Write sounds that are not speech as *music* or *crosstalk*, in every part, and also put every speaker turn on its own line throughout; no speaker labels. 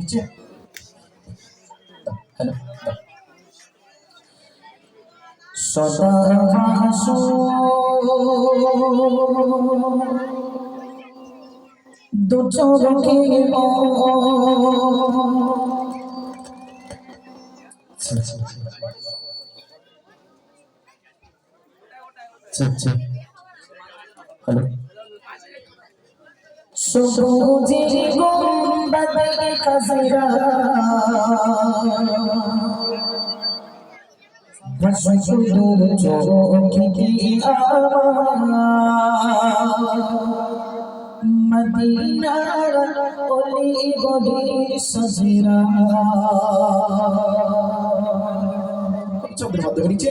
নিচে। হ্যালো। সদা ভাসো দু চোখে হ্যালো। সবুজে গম্বাদে কাজরা। রসুদুর চোখে মদিনার অলি গলি সজরা। চোখের মধ্যে নিচে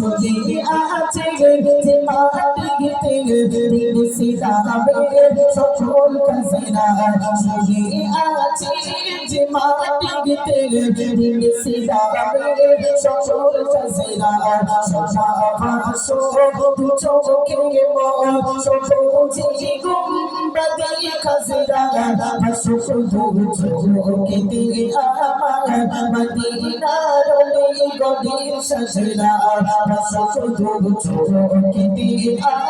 মন শুধু আছে যে মাটিতে দিন সিরাবে সকল কাজেরা শুধু আছে যে মাটিতে দিন সিরাবে সকল কাজেরা সদা ভাসো দু চোখে মন সবুজে গুম্বাদে কাজেরা ভাসো দু চোখে দিয়ে আমার মদিনার গলি সজরা ভাসো দু চোখে দিয়ে আমার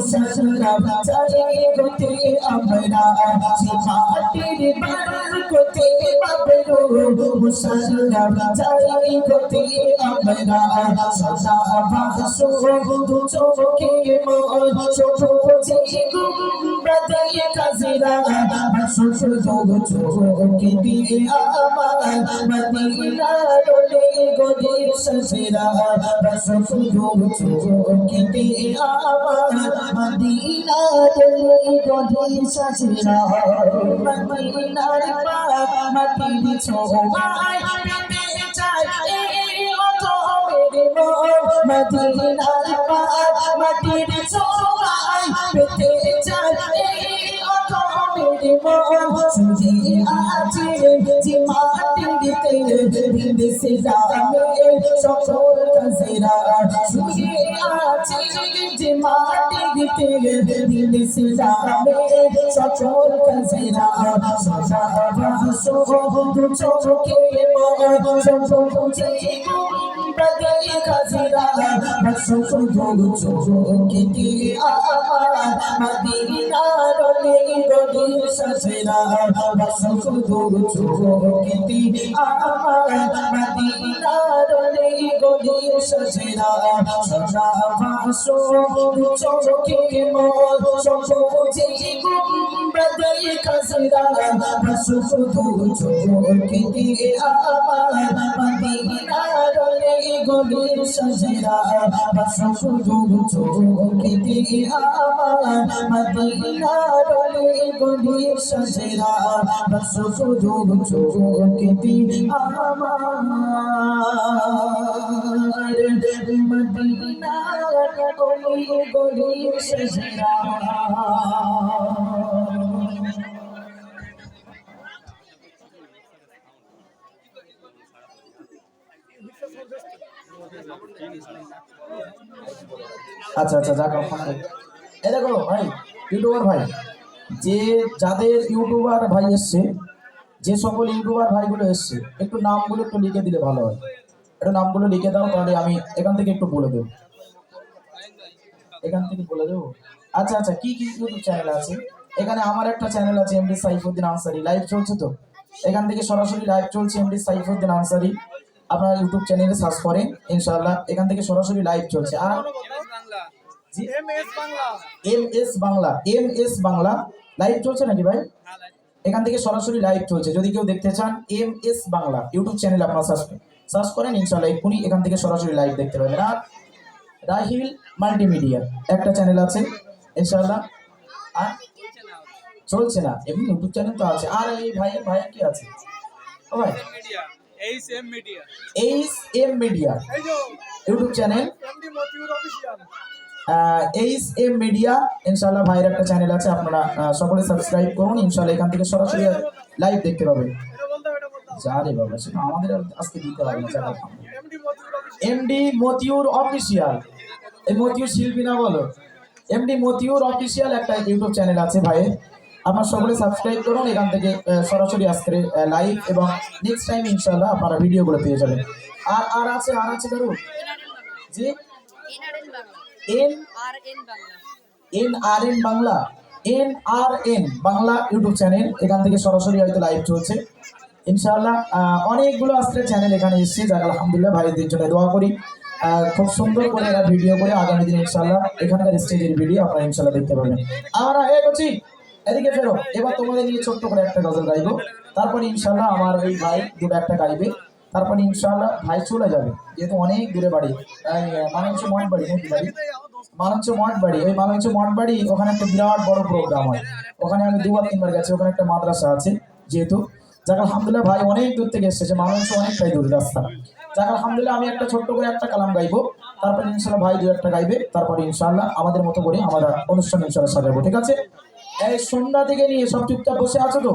মুসাসরা চাই গতে আমরা সে মাটির বরকতে আবরো মুসাসরা চাই গতে আমরা সদা ভাসো দু চোখে মন সবুজে গুম্বাদে কাজরা ভাসো দু চোখে দিয়ে আমার মদিনার অলি গলি সজরা ভাসো দু চোখে দিয়ে আমার মদিনার অলি গলি সজরা মদিনার পাক মাটির ছোঁয়ায় পেতে চায় এই অধমের মন মদিনার পাক মাটির ছোঁয়ায় পেতে সকল কাজেরা শুধু আছে যে মাটিতে দিন সে যাবে সকল কাজেরা সদা ভাসো চোখে মন সবুজে গুম্বাদে কাজেরা ভাসো দু চোখে দিয়ে আমার মদিনার গলি সজরা ভাসো দু চোখে আমার মদিনার সবুজে গুম্বাদে কাজরা ভাসো দু চোখে দিয়ে আমার মদিনার অলি গলি সজরা ভাসো দু চোখে দিয়ে আমার মদিনার অলি গলি সজরা ভাসো দু চোখে দিয়ে আমার মদিনার অলি গলি সজরা
আচ্ছা আচ্ছা যাক এই দেখো ভাই, ইউটিউবার ভাই, যে যাদের ইউটিউবার ভাই এসছে, যে সকল ইউটিউবার ভাইগুলো এসছে, একটু নামগুলো একটু লিখে দিলে ভালো হয়। একটু নামগুলো লিখে দাও, তাহলে আমি এখান থেকে একটু বলে দেবো। এখান থেকে বলে দেবো? আচ্ছা আচ্ছা কি কি ইউটিউব চ্যানেল আছে? এখানে আমার একটা চ্যানেল আছে এমডি সাইফুদ্দিন আনসারি। লাইভ চলছে তো? এখান থেকে সরাসরি লাইভ চলছে এমডি সাইফুদ্দিন আনসারি। আপনার ইউটিউব চ্যানেলে সার্চ করেন, ইনশাআল্লাহ এখান থেকে সরাসরি লাইভ চলছে। আর M S Bangla, M S Bangla live চলছে নাকি ভাই? এখান থেকে সরাসরি লাইভ চলছে। যদি কেউ দেখতে চান, M S Bangla YouTube channel আপনার সার্চ করেন। সার্চ করেন, ইনশাআল্লাহ এক্ষুনি এখান থেকে সরাসরি লাইভ দেখতে পাবেন। আর রাহিল মাল্টিমিডিয়া একটা চ্যানেল আছে, ইনশাআল্লাহ। আর চলছে না, এমনি ইউটিউব চ্যানেল তো আছে। আর এই ভাই ভাই কি আছে? ও ভাই।
H M media
H M media YouTube channel
MD Motiur official.
H M media ইনশাআল্লাহ ভাইয়ের একটা চ্যানেল আছে আপনারা সকলে সাবস্ক্রাইব করুন। ইনশাআল্লাহ এখান থেকে সরাসরি লাইভ দেখতে পাবেন। যা রে বাবা সেটা আমাদের আজকে দিতে হবে না
এমডি মতিউর অফিসিয়াল।
এই মতিউর শিল্পী না বলো। এমডি মতিউর অফিসিয়াল একটা ইউটিউব চ্যানেল আছে ভাই আপনার সকলে সাবস্ক্রাইব করুন, এখান থেকে সরাসরি আজকে লাইভ এবং নেক্সট টাইম ইনশাআল্লাহ আপনারা ভিডিওগুলো পেয়ে যাবেন। আর আর আছে আর আছে ধরুন জি? N?
R N Bangla.
N R N Bangla N R N Bangla YouTube channel এখান থেকে সরাসরি হয়তো লাইভ চলছে। ইনশাআল্লাহ অনেকগুলো আজকে চ্যানেল এখানে এসেছে, যাক আলহামদুলিল্লাহ ভাইদের জন্য দোয়া করি। খুব সুন্দর করে এরা ভিডিও করে, আগামী দিন ইনশাআল্লাহ, এখানকার স্টেজের ভিডিও আপনারা ইনশাআল্লাহ দেখতে পাবেন। আমরা এ করছি। এদিকে ফেরো। এবার তোমাদের নিয়ে ছোট্ট করে একটা গজল গাইবো। তারপরে ইনশাআল্লাহ আমার ওই ভাই দুটো একটা গাইবে। তারপরে ইনশাআল্লাহ ভাই চলে যাবে। যেহেতু অনেক দূরে বাড়ি। মানুষ মঠ বাড়ি নাকি বাড়ি? মালঞ্চ মঠ বাড়ি ওই মালঞ্চ মঠ বাড়ি ওখানে একটা বিরাট বড় প্রোগ্রাম হয়। ওখানে আমি দুবার, তিনবার গেছি। ওখানে একটা মাদ্রাসা আছে, যেহেতু। যাক, আলহামদুলিল্লাহ ভাই অনেক দূর থেকে এসেছে। মালঞ্চ অনেকটাই দূর রাস্তা। যাক, আলহামদুলিল্লাহ আমি একটা ছোট্ট করে একটা কালাম গাইবো। তারপরে ইনশাল্লাহ ভাই দু একটা গাইবে। তারপরে ইনশাল্লাহ আমাদের মতো করে আমরা অনুষ্ঠান ইনশাল্লাহ সাজাবো। ঠিক আছে? এই সন্ধ্যা থেকে নিয়ে সব চুপচাপ বসে আছো তো?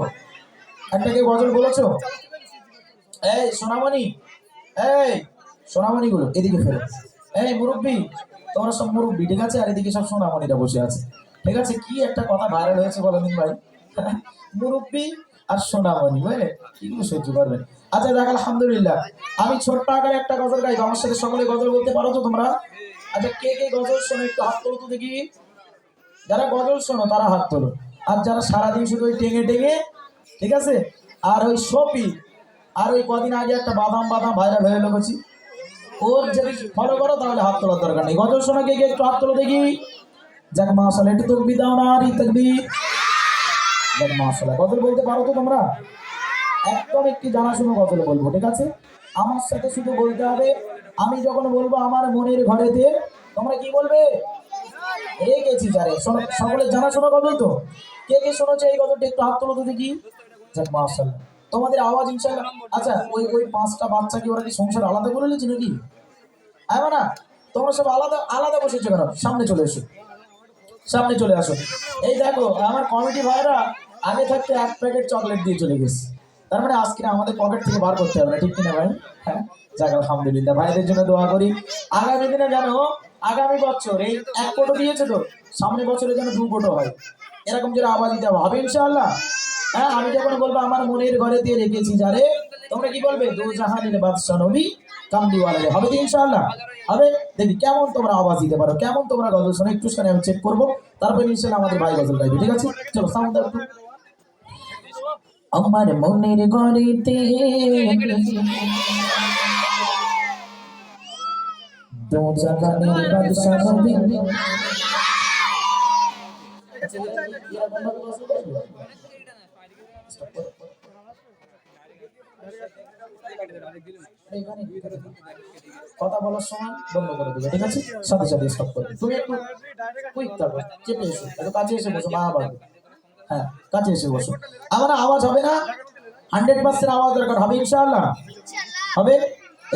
একটা কেউ গজল বলেছ? এই, সোনামণি এই সোনামণি গুলো এদিকে ফেরো। এই, মুরব্বী, তোমরা সব মুরব্বী, ঠিক আছে? আর এদিকে সব সোনামণিরা বসে আছে। ঠিক আছে? কি একটা কথা ভাইরাল হয়েছে বলো দিন ভাই। *laughs* মুরব্বী আর সোনামণি, বুঝলে? কিগুলো সহ্য করবেন আচ্ছা দেখ, আলহামদুলিল্লাহ। আমি ছোট্ট আকারে একটা গজল গাইবো আমার সাথে সকলে গজল বলতে পারো তো তোমরা? আচ্ছা কে কে গজল শোনো? একটু হাত তোলো তো দেখি। যারা গজল শোনো, তারা হাত তোলো। আর যারা সারাদিন শুধু ওই টেঙে টেঙে, ঠিক আছে? আর ওই সপি, আর ওই কদিন আগে একটা বাদাম বাদাম ভাইরাল হয়ে বলছি। ওর যদি ফলো করো, তাহলে হাত তোলার দরকার নেই। গজল শোনা গিয়ে একটু হাত তোলো দেখি। যাক মাসাল একটু তকবি দাও না আর তকবি যাক মাসাল গজল বলতে পারো তো তোমরা? একদম একটি জানাশুনো গজল বলব, ঠিক আছে? আমার সাথে শুধু বলতে হবে, আমি যখন বলব আমার মনের ঘরেতে, তোমরা কি বলবে? রেখেছি যারে সকলের জানাশোনা গজল তো। কে কে শোনাচ্ছে এই গজলটা? একটু হাত তোলো তো দেখি। যাক তোমাদের আওয়াজ ইনশাআল্লাহ আচ্ছা ওই ওই পাঁচটা বাচ্চা কি ওরা কি সংসার আলাদা করে নিয়েছে নাকি? হ্যাঁ না, তোমরা সব আলাদা আলাদা বসেছো কেন? সামনে চলে এসো। সামনে চলে আসো। এই দেখো, আমার কমিটি ভাইরা আগে থাকতে এক প্যাকেট চকলেট দিয়ে চলে গেছে। তার মানে আজকে আমাদের পকেট থেকে বার করতে হবে না, ঠিক কিনা ভাই? হ্যাঁ যাক, আলহামদুলিল্লাহ। ভাইদের জন্য দোয়া করি। আগামী দিনে যেন আগামী বছর এই এক কোটো দিয়েছে তো, সামনে বছরে যেন দু কোটো হয়। এরকম যেন আওয়াজ দিতে হবে। ইনশাআল্লাহ? হ্যাঁ আমি যখন বলব আমার মনের ঘরে দিয়ে রেখেছি, যারে, তোমরা কি বলবে? দু জাহানের বাদশাহ নবী কামদিওয়ালা হবে তো ইনশাআল্লাহ? হবে? দেখি কেমন তোমরা আওয়াজ দিতে পারো? কেমন তোমরা গজল শোনো? একটু শুনে আমি চেক করব। তারপরে ইনশাআল্লাহ আমাদের ভাই গজল গাইবে, ঠিক আছে? চলো সাউন্ড দাও। আমার মনের ঘরেতে বাদশাহ নবী কথা বলার সময় বন্ধ করে দেবে ঠিক আছে? সাথে সাথে স্টপ করবে তুমি একটু কুইক থাকো চেপে এসো একটু কাছে এসে বসো মা বাড়বে হ্যাঁ কাছে এসে বসো। আমার আওয়াজ হবে না? হান্ড্রেড পার্সেন্ট আওয়াজ দরকার হবে ইনশাআল্লাহ। হবে?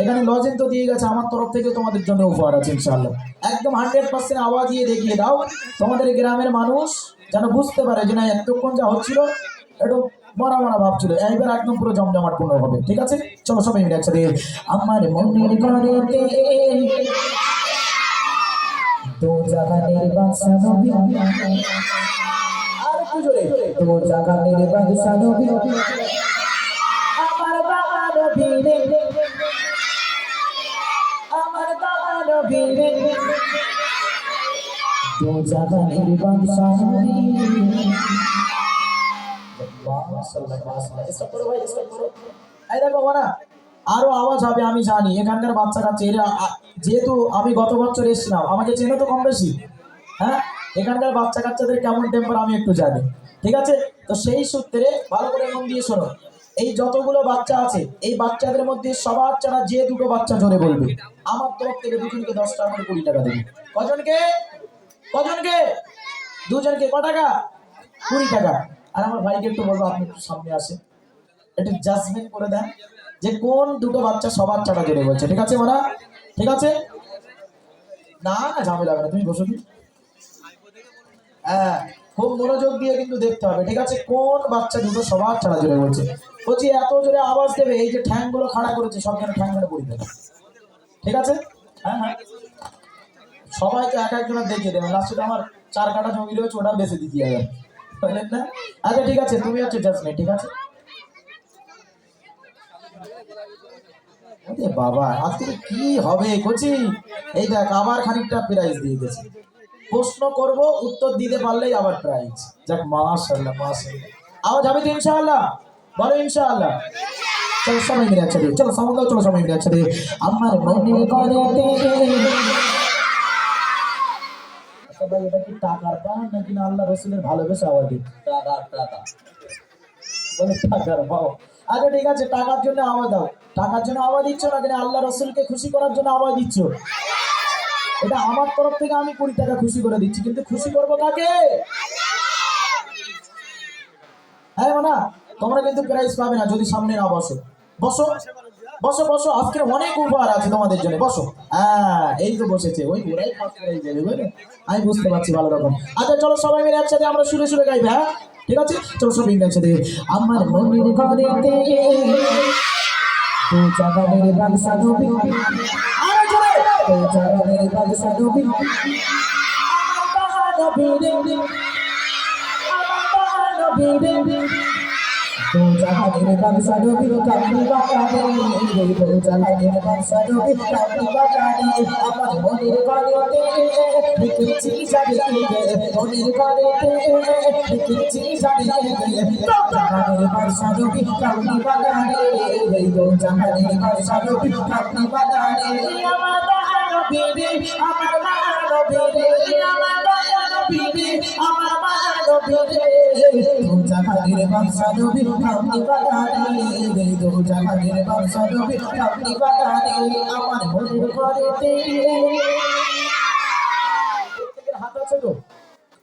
এখানে লজেন তো দিয়ে গেছে, আমার তরফ থেকে তোমাদের জন্য উপহার আছে ইনশাআল্লাহ। একদম হান্ড্রেড পার্সেন্ট আওয়াজ দিয়ে দেখিয়ে দাও, তোমাদের গ্রামের মানুষ যেন বুঝতে পারে যে না, এতক্ষণ যা হচ্ছিল, একটু মরা মরা ভাবছিল, এইবার একদম পুরো জমজমাট পূর্ণ হবে, ঠিক আছে? চলো সবাই মিলে একসাথে আমার মনের ঘরেতে
বাদশা নবী
আর একটু জোরে
তো জাগানের বাদশা নবী
আরও আওয়াজ হবে, আমি জানি। এখানকার বাচ্চা কাচ্চা এরা যেহেতু আমি গত বছর এসেছিলাম, আমাকে চেনো তো কম বেশি। হ্যাঁ? এখানকার বাচ্চা কাচ্চাদের কেমন টেম্পার আমি একটু জানি। ঠিক আছে? তো সেই সূত্রে ভালো করে মন দিয়ে শোনো। এই যতগুলো বাচ্চা আছে, এই বাচ্চাদের মধ্যে সবার ছাড়া যে দুটো বাচ্চা জোরে বলবে, আমার তরফ থেকে দুজনকে দশ টাকা করে কুড়ি টাকা দেবে। কজনকে? কজনকে? দুজনকে ক টাকা? কুড়ি টাকা। আর আমার ভাইকে একটু বলব, আপনি একটু সামনে আসেন। একটু জাজমেন্ট করে দেন যে কোন দুটো বাচ্চা সবার চাটা জোরে বলছে। ঠিক আছে মানা ঠিক আছে? না না, ঝামেলা হবে না, তুমি বসো কি হ্যাঁ। খুব মনোযোগ দিয়ে কিন্তু দেখতে হবে। ঠিক আছে? কোন বাচ্চা দুটো সবার ছাড়া জোরে বলছে? বলছি, এত জোরে আওয়াজ দেবে, এই যে ঠ্যাংগুলো খাড়া করেছে, সব যেন ঠ্যাং পড়ে যাবে ঠিক আছে? হ্যাঁ হ্যাঁ। সবাইকে এক একজনের দেখিয়ে দেবেন। লাস্টে আমার চার কাটা জমি রয়েছে ওটা বেশি দিতে যাবে বুঝলেন না? আচ্ছা ঠিক আছে, তুমি হচ্ছে জাসমিন ঠিক আছে? বাবা, আজকে কি হবে, কোচি? এই দেখ, আবার খানিকটা প্রাইজ দিয়ে দিয়েছে। প্রশ্ন করব উত্তর দিতে পারলেই আবার প্রাইজ যাক মাশাআল্লাহ মাশাআল্লাহ। আওয়াজ হবে তো ইনশাআল্লাহ? বলো ইনশাআল্লাহ। চলো সবাই মিলে একসাথে চলো দাও, চলো সবাই মিলে একসাথে।
আমার মনে করতে
আচ্ছা ভাই এটা কি টাকার পান নাকি না আল্লাহ রসুলের ভালোবেসে আওয়াজ টাকা টাকা। বলে টাকার পাও আচ্ছা ঠিক আছে টাকার জন্য আওয়াজ দাও। টাকার জন্য আওয়াজ দিচ্ছ না কিনা আল্লাহ রসুলকে খুশি করার জন্য আওয়াজ দিচ্ছ? এটা আমার তরফ থেকে আমি কুড়ি টাকা খুশি করে দিচ্ছি। কিন্তু খুশি করব কাকে? হ্যাঁ মানা, তোমরা কিন্তু প্রাইজ পাবে না যদি সামনে না বসো। বসো বসো বসো। আজকের অনেক উপহার আছে তোমাদের জন্য। বসো। হ্যাঁ এই তো বসেছে। ওই আমি বুঝতে পারছি ভালো রকম। আচ্ছা চলো সবাই মিলে একসাথে আমরা সুরে সুরে গাইবে হ্যাঁ? ঠিক আছে? চলো সবাই মিলে একসাথে
আমার মনের ঘরেতে তো জাগানের বাদশা নবী আমার বাবা নবী রে আমার বাবা নবী রে তো জাগানের বাদশা নবী কামলি বাগানে তো জাগানের বাদশা নবী কামলি বাগানে আমার মনের ঘরেতে লিখেছি জানি মনের ঘরেতে লিখেছি জানি তো জাগানের বাদশা নবী কামলি বাগানে তো জাগানের বাদশা নবী কামলি বাগানে আমার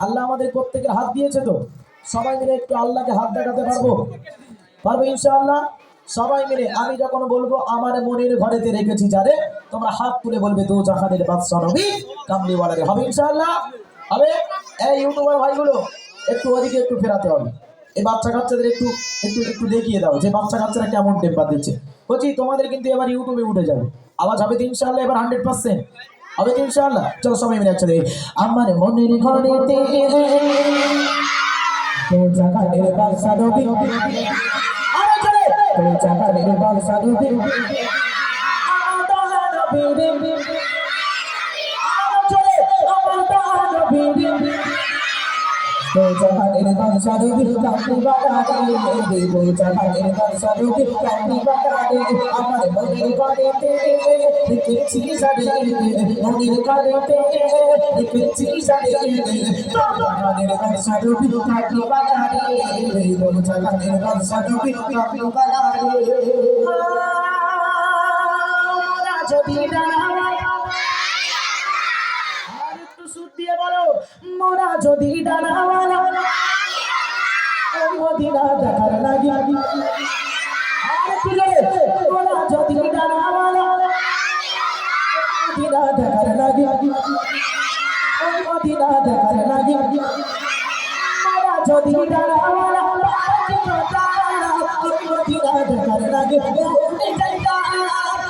আল্লাহ আমাদের প্রত্যেকের হাত দিয়েছে তো? সবাই মিলে একটু আল্লাহকে হাত দেখাতে পারব? পারব ইনশাআল্লাহ? সবাই মিলে আমি যখন বলব, আমার মনের ঘরেতে রেখেছি যারে, তোমরা হাত তুলে বলবে, দো জাহানের বাদশা নবী কামলিওয়ালারে হবে ইনশাআল্লাহ। হবে? এই ইউটিউবার ভাইগুলো, একটু ওদিকে একটু ফেরাতে হবে। এই বাচ্চা কাচ্চাদের একটু একটু একটু দেখিয়ে দাও যে বাচ্চা কাচ্চারা কেমন টেম্পার দিচ্ছে। বলছি, তোমাদের কিন্তু এবার ইউটিউবে উঠে যাবে। আওয়াজ হবে তো এবার হান্ড্রেড পার্সেন্ট হবে তো ইনশাআল্লাহ? চলো সবাই মিলে একসাথে
আমার মনের ঘরেতে তো জাগানের বাদশা নবী। জাগানের বাদশা নবী আমার বাবা নবী রে
আরও জোরে
আমার রে তো জাগানের বাদশা বাগানে বাগানে আমার মনের ঘরেতে লিখেছি জানি মনের ঘরেতে লিখেছি জানি তো জাগানের বাদশা বাগানে তো জাগানের বাদশা নবী বাগানে যদি দাঁড়ায় মোরা যদি ডানাওয়ালা মদিনা দেখার লাগি আর একটু জোরে মোরা যদি ডানাওয়ালা মদিনা দেখার লাগি মদিনা দেখার লাগি মোরা যদি ডানাওয়ালা মদিনা দেখার লাগে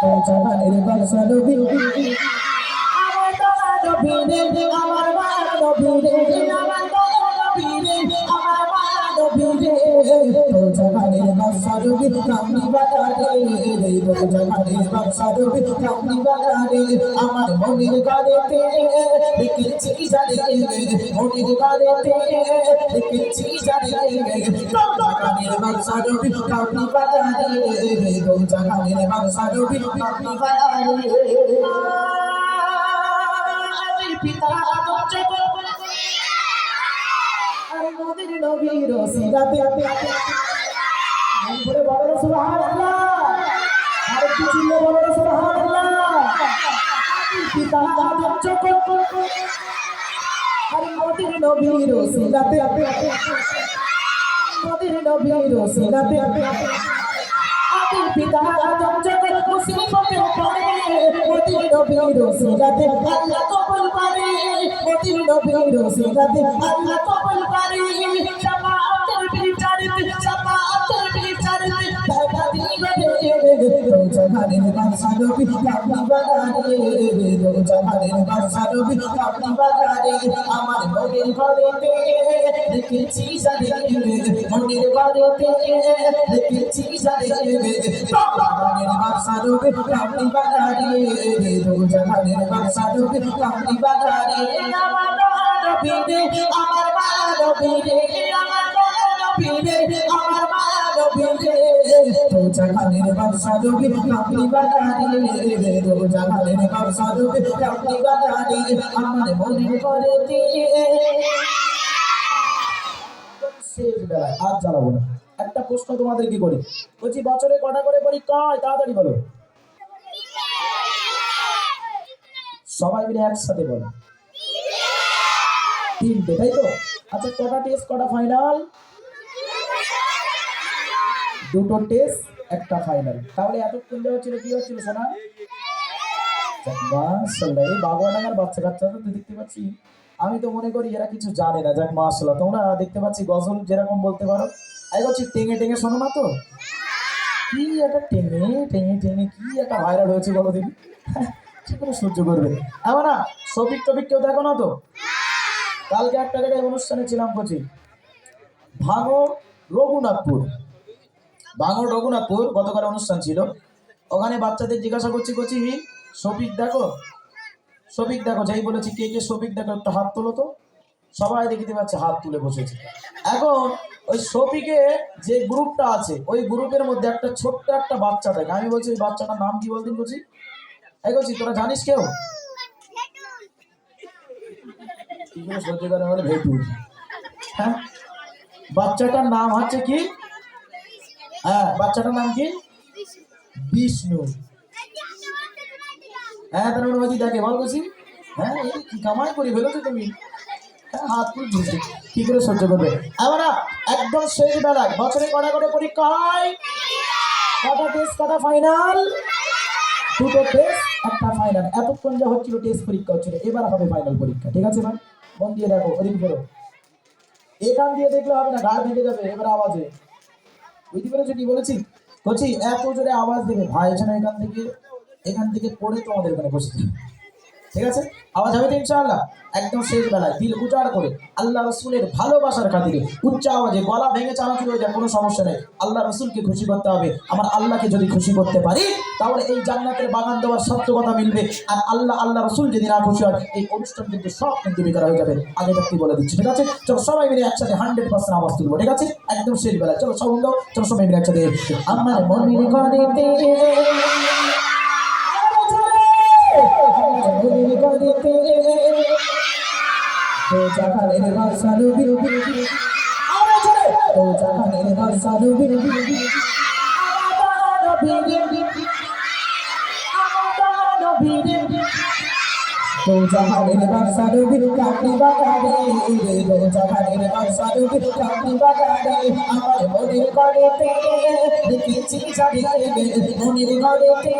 তো জাহানের বাদশা নবী আমার বাবা নবী রে আমার বাবা নবী রে তো জাহানের বাদশা নবী কামলি বাগারে তো জাহানের বাদশা নবী কামলি বাগারে আমার মনির ঘরেতে দেখেছি জানে মনির ঘরেতে দেখেছি জানে তো জাহানের বাদশা কামলি বাগারে পিতা আর মোদের নবীর সিরাতে বলে বলো সুবহানাল্লাহ। আর কি চিল্লে বলো সুবহানাল্লাহ। পিতা আদম জগৎ আর মোদের নবীর সিরাতে মোদের নবীর সিরাতে আদি পিতা আদম জগৎ মুসিবতে পড়ে মোদের নবীর সিরাতে আল্লাহ কবুল করে মোদের নবীর সিরাতে আল্লাহ কবুল করে জামাতের বিচারিতে জামাতের বিচারিতে দাদা দিবে তো জাহানের বাদশা নবী কামলি বাগারে তো জাহানের বাদশা নবী কামলি বাগারে আমার মনের ঘরেতে দেখেছি জানে মনের ঘরেতে দেখেছি জানে তো জাহানের বাদশা নবী কামলি বাগারে তো জাহানের বাদশা নবী কামলি বাগারে আমার নবী রে আমার মা নবী রে আমার নবী রে আমার মা নবী রে তো জাহানের বাগারে তো জাহানের কামলি বাগারে আমার
শেষ বেলায় আর না একটা প্রশ্ন তোমাদের কি করি? বলছি, বছরে কটা করে পরীক্ষা হয়? তাড়াতাড়ি বলো। সবাই মিলে একসাথে বলো। তিনটে, তাই তো? আচ্ছা কটা টেস্ট কটা ফাইনাল দুটো টেস্ট একটা ফাইনাল তাহলে এতক্ষণ যে হচ্ছিল, কি হচ্ছিল মাশাল্লাহ এই বাগুয়াডাঙ্গার বাচ্চা কাচ্চারা তো দেখতে পাচ্ছি। আমি তো মনে করি এরা কিছু জানে না যাক মাশাল্লাহ তোমরা দেখতে পাচ্ছি গজল যেরকম বলতে পারো। এই হচ্ছে টেঙে টেঙে শোনো না তো? কি একটা টেঙে টেঙে টেঙে কি একটা ভাইরাল হয়েছে বলো দেখি। কি করে সহ্য করবে? এমন না সবিক টবিক কেউ দেখো না তো? কালকে একটা জায়গায় অনুষ্ঠানে ছিলাম কচি ভাঙর রঘুনাথপুর। ভাঙর রঘুনাথপুর গতকাল অনুষ্ঠান ছিল। ওখানে বাচ্চাদের জিজ্ঞাসা করছি করছি শফিক দেখো? শফিক দেখো, যাই বলেছি, কে কে, শফিক দেখো, একটা হাত তোলো তো। সবাই দেখতে পাচ্ছে, হাত তুলে বসেছে। এখন ওই শফিকে যে গ্রুপটা আছে, ওই গ্রুপের মধ্যে একটা ছোট্ট একটা বাচ্চা থাকে। আমি বলছি, ওই বাচ্চাটার নাম কি বলতেন বলছি? এই বলছি, তোরা জানিস কেউ? সহ্য করে বলে ভেটুর? হ্যাঁ বাচ্চাটার নাম হচ্ছে কি? হ্যাঁ বাচ্চাটার নাম কি? বিষ্ণু। হ্যাঁ তার অনুমতি দেখে, বল বলছি। হ্যাঁ কি কামাই করি ফেলেছো তুমি? হ্যাঁ হাত কি করে সহ্য করবে? আমরা একদম শেষ বেলায়, বছরে কটা করে পরীক্ষা হয়? কটা টেস্ট কটা ফাইনাল দুটো টেস্ট একটা ফাইনাল এতক্ষণ যা হচ্ছিল টেস্ট পরীক্ষা হচ্ছিল, এবার হবে ফাইনাল পরীক্ষা, ঠিক আছে, ভাই? মন দিয়ে দেখো ওদিন ফেরো। এখান দিয়ে দেখলে হবে না গাড় ভেঙে যাবে, এবার আওয়াজে। বুঝতে পেরেছ কি বলেছি বলছি, এত জোরে আওয়াজ দেবে ভাই, এখানে এখান থেকে এখান থেকে পড়ে তোমাদের ওখানে বসে। ঠিক আছে? আওয়াজ হবে তো ইনশাআল্লাহ? একদম শেষ বেলায়, দিল উজাড় করে। আল্লাহ রসুলের ভালোবাসার খাতিরে উচ্চ আওয়াজে গলা ভেঙে চালাচুর হয়ে যায় কোনো সমস্যা নেই। আল্লাহ রসুলকে খুশি করতে হবে। আমার আল্লাহকে যদি খুশি করতে পারি, তাহলে এই জান্নাতের বাগান দেওয়ার সত্য কথা মিলবে। আর আল্লাহ আল্লাহ রসুল যদি না খুশি হয়, এই অনুষ্ঠান কিন্তু সব কিন্তু বেকার হয়ে যাবে। আগে ব্যক্তি বলে দিচ্ছি, ঠিক আছে? চলো সবাই মিলে একসাথে হান্ড্রেড পার্সেন্ট আওয়াজ তুলবো, ঠিক আছে? একদম শেষ বেলায়। চলো সব চলো সবাই মিলে একসাথে। আমার মনির ঘরেতে ঘরেতে তো জাহানের বাদশা নবী আরে চলে। তো জাহানের বাদশা নবী আমার নবী আমার নবী তো
দো জাহানের বাদশা নবী কামলি বাগানে দো জাহানের বাদশা নবী কামলি বাগানে, আমার মনের ঘরেতে লিখেছি জানি মনের ঘরেতে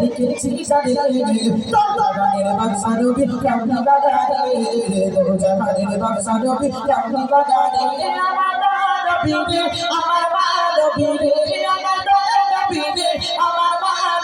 লিখেছি জানি জাহানের বাদশা নবী কামলি বাগানে দো জাহানের আমার নবী আমার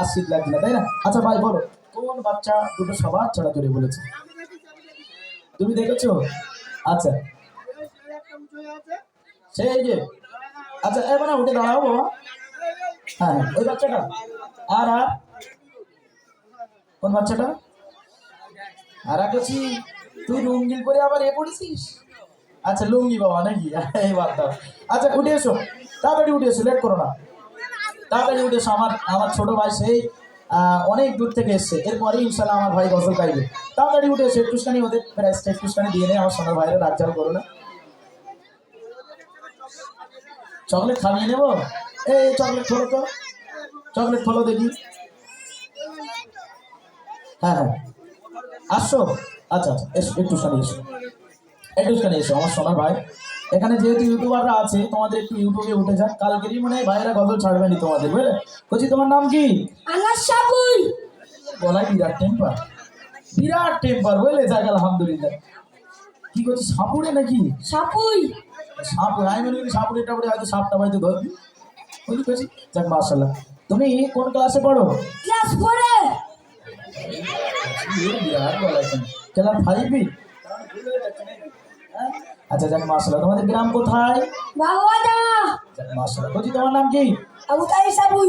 আর শীত লাগছে না, তাই না? আচ্ছা ভাই, বলো, কোন বাচ্চা দুটো সবার চড়াচড়ি বলেছে? তুমি দেখেছ? আচ্ছা। সেই যে। আচ্ছা এবার উঠে দাঁড়াও বাবা। হ্যাঁ ওই বাচ্চাটা। আর আর? কোন বাচ্চাটা? আর বলছি, তুই লুঙ্গি পরে আবার এ পড়েছিস? আচ্ছা লুঙ্গি বাবা, নাকি? এই বাদ আচ্ছা উঠে এসো। তাড়াতাড়ি উঠে এসো, লেট করো না। তাড়াতাড়ি উঠে আমার আমার ছোট ভাই সেই অনেক দূর থেকে এসছে। এরপরে ইনশাল্লাহ আমার ভাই গজল গাইবে। তাড়াতাড়ি উঠে এসো, একটুখানি ওদের প্রাইসটা একটুখানি দিয়ে নেই, আমার সোনার ভাইরা রাত জাল করো না। চকলেট খাইয়ে নেব? এই চকলেট খোলো তো। চকলেট খোলো দেখি। হ্যাঁ হ্যাঁ। আসছো? আচ্ছা আচ্ছা এসো, একটুখানি এসো। একটুখানি এসো, আমার সোনার ভাই। এখানে যেহেতু ইউটিউবাররা আছে তোমাদের একটু ইউটিউবে উঠে যাক। কালকেরই মনে হয় ভাইয়েরা গজল ছাড়বেনি তোমাদের বুঝলে? বলছি তোমার নাম কি?
আনার সাবুই
বলাই বিরাট টেম্পার বিরাট টেম্পার বুঝলে? যাক আলহামদুলিল্লাহ। কি করছিস সাপুরে নাকি?
সাপুই।
সাপুরে আমি মনে করি সাপুরে টাপুরে হয়তো সাপটা হয়তো ধর বুঝলি পেয়েছি যাক মার্শাল্লাহ তুমি কোন ক্লাসে পড়ো?
ক্লাস ফোরে
বিরাট কেন? ক্লাস ফাইভই আচ্ছা যাক মার্শাল্লাহ তোমাদের গ্রাম কোথায়? মার্শাল্লাহ বলছি তোমার নাম কি?
আবু তাই সাবুই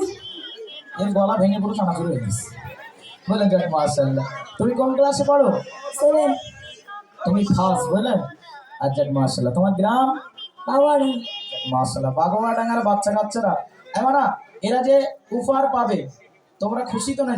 এর গলা ভেঙে পুরো সানা শুরু হয়ে গেছে। যাক মার্শাল্লাহ তুমি কোন ক্লাসে পড়ো?
সেভেন
তুমি ফার্স্ট বুঝলেন আর যাক মার্শাল্লাহ তোমার গ্রাম?
বাবাডা
মার্শাল্লাহ বাগোয়া ডাঙ্গার বাচ্চা কাচ্চারা এমন না? এরা যে উপহার পাবে তোমরা খুশি তো না?